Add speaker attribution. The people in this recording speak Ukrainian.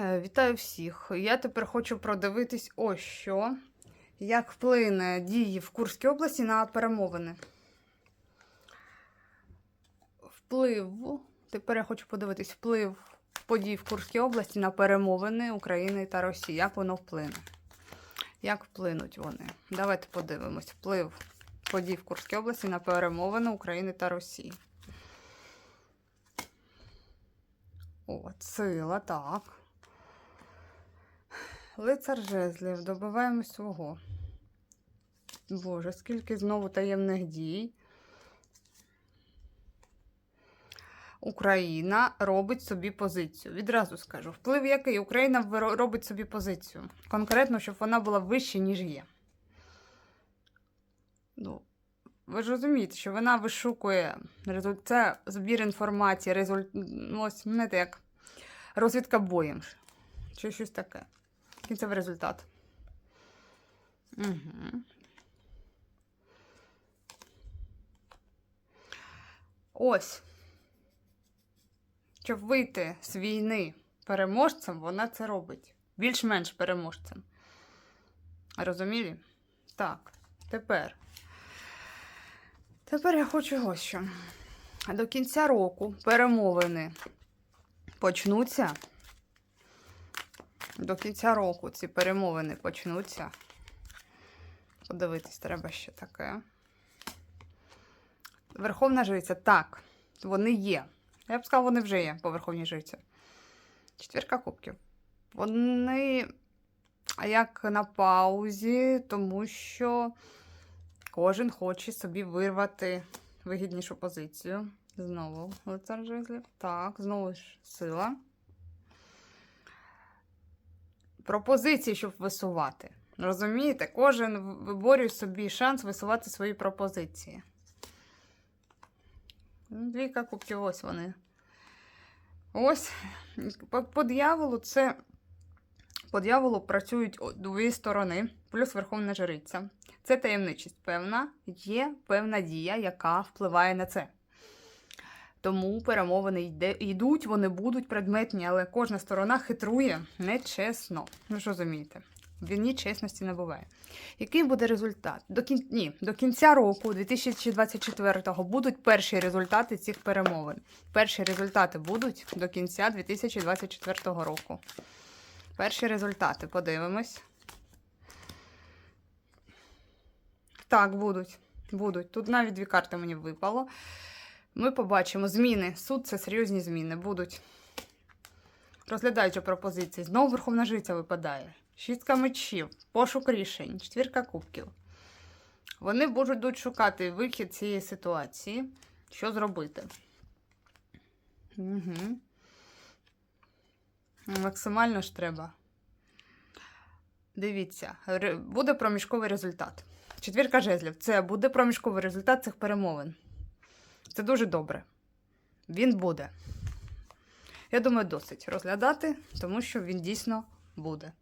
Speaker 1: Е, Вітаю всіх. Я тепер хочу продивитись ось що. Як вплине дії в Курській області на перемовини. Вплив. Тепер я хочу подивитись вплив подій в Курській області на перемовини України та Росії. Як воно вплине? Як вплинуть вони? Давайте подивимось. Вплив подій в Курській області на перемовини України та Росії. О, сила, так. Лицар жезлів, добиваємо свого. Боже, скільки знову таємних дій. Україна робить собі позицію. Відразу скажу. Вплив який? Україна робить собі позицію. Конкретно, щоб вона була вища, ніж є. Ну, ви ж розумієте, що вона вишукує. Це збір інформації, результ... ну, ось, знаєте, як розвідка боєм. Чи щось таке. Кінцевий результат. Угу. Ось. Щоб вийти з війни переможцем, вона це робить. Більш-менш переможцем. Розумілі? Так, тепер. Тепер я хочу ось що. До кінця року перемовини почнуться. До кінця року ці перемовини почнуться. Подивитись, треба ще таке. Верховна жриця, так, вони є. Я б сказала, вони вже є по Верховній жриці. Четвірка кубків. Вони як на паузі, тому що кожен хоче собі вирвати вигіднішу позицію. Знову лицар жезлів. Так, знову ж сила. Пропозиції, щоб висувати. Розумієте? Кожен виборює собі шанс висувати свої пропозиції. Двійка кубків, ось вони. Ось. По, по це. По дьяволу працюють дві сторони, плюс Верховна Жриця. Це таємничість певна, є певна дія, яка впливає на це. Тому перемовини йде, йдуть, вони будуть предметні, але кожна сторона хитрує нечесно. Ви ж розумієте? В війні чесності не буває. Який буде результат? До, кін... Ні, до кінця року, 2024-го, будуть перші результати цих перемовин. Перші результати будуть до кінця 2024 року. Перші результати, подивимось. Так, будуть. Будуть. Тут навіть дві карти мені випало. Ми побачимо зміни. Суд це серйозні зміни. Будуть. Розглядаючи пропозиції. Знову Верховна Жриця випадає. Шістка мечів, пошук рішень, четвірка кубків. Вони будуть шукати вихід цієї ситуації. Що зробити? Угу. Максимально ж треба. Дивіться, буде проміжковий результат. Четвірка жезлів. Це буде проміжковий результат цих перемовин. Це дуже добре. Він буде. Я думаю, досить розглядати, тому що він дійсно буде.